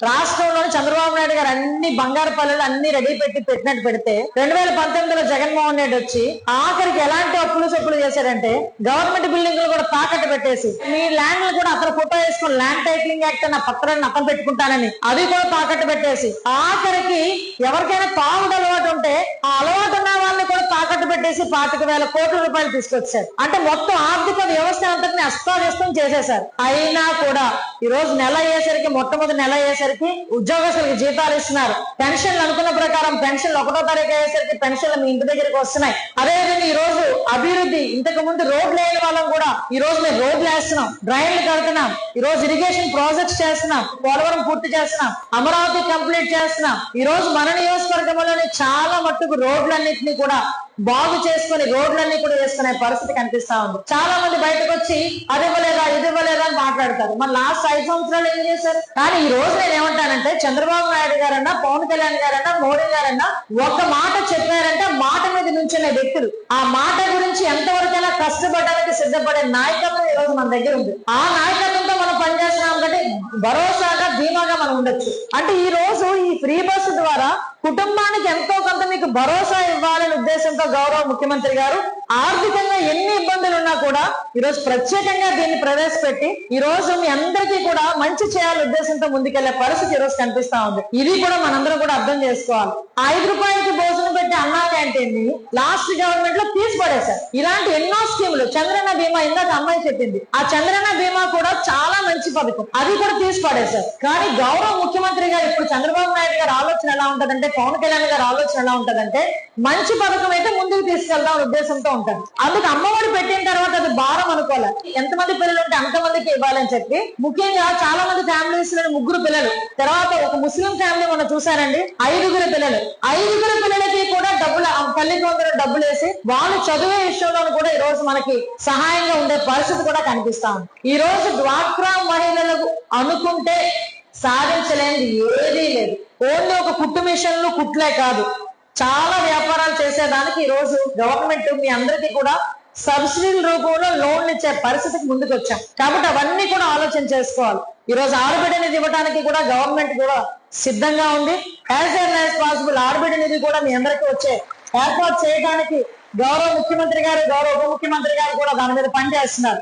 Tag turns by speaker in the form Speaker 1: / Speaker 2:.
Speaker 1: రాష్ట్రంలోని చంద్రబాబు నాయుడు గారు అన్ని బంగారు పల్లెలు అన్ని రెడీ పెట్టి పెట్టినట్టు పెడితే రెండు వేల పంతొమ్మిదిలో జగన్మోహన్ రెడ్డి వచ్చి ఆఖరికి ఎలాంటి అప్పులు చెప్పులు చేశారంటే గవర్నమెంట్ బిల్డింగ్లు కూడా తాకట్టు పెట్టేసి మీ ల్యాండ్ కూడా అతను ఫోటో వేసుకుని ల్యాండ్ టైటిలింగ్ యాక్ట్ అన్న పత్రాన్ని అతను పెట్టుకుంటానని అవి కూడా తాకట్టు పెట్టేసి ఆఖరికి ఎవరికైనా తాగుడు అలవాటు ఉంటే ఆ అలవాటు పెట్టేసి పాతిక వేల కోట్ల రూపాయలు తీసుకొచ్చారు. అంటే మొత్తం ఆర్థిక వ్యవస్థ అంతటిని అస్తావ్యస్తం చేసేశారు. అయినా కూడా ఈ రోజు నెల అయ్యేసరికి మొట్టమొదటి నెల అయ్యేసరికి ఉద్యోగస్తులకు జీతాలు ఇస్తున్నారు. పెన్షన్లు అనుకున్న ప్రకారం పెన్షన్లు ఒకటో తారీఖు అయ్యేసరికి పెన్షన్లు మీ ఇంటి దగ్గరికి వస్తున్నాయి. అదేవిధంగా ఈ రోజు అభివృద్ధి ఇంతకు ముందు రోడ్లు లేని వాళ్ళం కూడా ఈ రోజు మేము రోడ్లు వేస్తున్నాం డ్రైన్లు కడుతున్నాం ఈ రోజు ఇరిగేషన్ ప్రాజెక్ట్స్ చేస్తున్నాం పోలవరం పూర్తి చేస్తున్నాం అమరావతి కంప్లీట్ చేస్తున్నాం. ఈ రోజు మన నియోజకవర్గంలోని చాలా మట్టుకు రోడ్లన్నింటినీ కూడా బాగు చేసుకుని రోడ్లన్నీ కూడా వేసుకునే పరిస్థితి కనిపిస్తా ఉంది. చాలా మంది బయటకు వచ్చి అది ఇవ్వలేదా? ఇది ఇవ్వలేదా? అని మాట్లాడతారు. మరి లాస్ట్ ఐదు సంవత్సరాలు ఏం చేశారు? కానీ ఈ రోజు నేను ఏమంటానంటే చంద్రబాబు నాయుడు గారన్నా పవన్ కళ్యాణ్ గారన్నా మోడీ గారన్నా ఒక మాట చెప్పారంటే మాట మీద నుంచునే వ్యక్తులు. ఆ మాట గురించి ఎంతవరకైనా కష్టపడడానికి సిద్ధపడే నాయకత్వం ఈ రోజు మన దగ్గర ఉంది. ఆ నాయకత్వంతో మనం పనిచేస్తున్నాం. భరోసాగా ధీమాగా మనం ఉండొచ్చు. అంటే ఈ రోజు ఈ ఫ్రీ బస్సు ద్వారా కుటుంబానికి ఎంతో కొంత మీకు భరోసా ఇవ్వాలనే ఉద్దేశంతో గౌరవ ముఖ్యమంత్రి గారు ఆర్థికంగా ఎన్ని ఇబ్బందులు ఉన్నా కూడా ఈ రోజు ప్రత్యేకంగా దీన్ని ప్రవేశపెట్టి ఈ రోజు మీ అందరికీ కూడా మంచి చేయాలనే ఉద్దేశంతో ముందుకెళ్ళే పరిస్థితి ఈరోజు రోజు కనిపిస్తా ఉంది. ఇది కూడా మనందరం కూడా అర్థం చేసుకోవాలి. ఐదు రూపాయలకి భోజనం పెట్టి అన్నా అంటే లాస్ట్ గవర్నమెంట్లో తీసి పడేశారు ఇలాంటి ఎన్నో స్కీములు. చంద్రన్న బీమా ఇందాక అమ్మాయి చెప్పింది. ఆ చంద్రన్న బీమా కూడా చాలా మంచి పథకం. అది కూడా తీసి పడేశారు కానీ గౌరవ ముఖ్యమంత్రి గారు చంద్రబాబు నాయుడు గారి ఆలోచన ఎలా ఉంటదంటే పవన్ కళ్యాణ్ గారి ఆలోచన ఎలా ఉంటదంటే మంచి పథకం అయితే ముందుకు తీసుకెళ్దాం అనే ఉద్దేశంతో ఉంటారు. అందుకు అమ్మఒడి పెట్టిన తర్వాత అది భారం అనుకోవాలి ఎంతమంది పిల్లలు ఉంటే అంతమందికి ఇవ్వాలని చెప్పి ముఖ్యంగా చాలా మంది ఫ్యామిలీస్లో ముగ్గురు పిల్లలు తర్వాత ఒక ముస్లిం ఫ్యామిలీ మనం చూసారండి ఐదుగురు పిల్లలు. ఐదుగురు పిల్లలకి కూడా డబ్బులు తల్లిదండ్రులు డబ్బులు వేసి వాళ్ళు చదివే విషయంలో కూడా ఈ రోజు మనకి సహాయంగా ఉండే పరిస్థితి కూడా కనిపిస్తా ఉంది. ఈ రోజు డ్వాక్రా మహిళలకు అనుకుంటే సాధించలేనిది ఏదీ లేదు. ఓన్లీ ఒక కుట్టు మిషన్లు కుట్లే కాదు. చాలా వ్యాపారాలు చేసేదానికి ఈ రోజు గవర్నమెంట్ మీ అందరికీ కూడా సబ్సిడీల రూపంలో లోన్లు ఇచ్చే పరిస్థితికి ముందుకు వచ్చాం కాబట్టి అవన్నీ కూడా ఆలోచన చేసుకోవాలి. ఈ రోజు ఆరుబిడ్డ నిధి ఇవ్వడానికి కూడా గవర్నమెంట్ కూడా సిద్ధంగా ఉంది. యాజ్ ఎన్ యాజ్ పాసిబుల్ ఆరుబిడ్డ నిధి కూడా మీ అందరికీ వచ్చే ఏర్పాటు చేయడానికి గౌరవ ముఖ్యమంత్రి గారు గౌరవ ఉప ముఖ్యమంత్రి గారు కూడా దాని మీద పనిచేస్తున్నారు.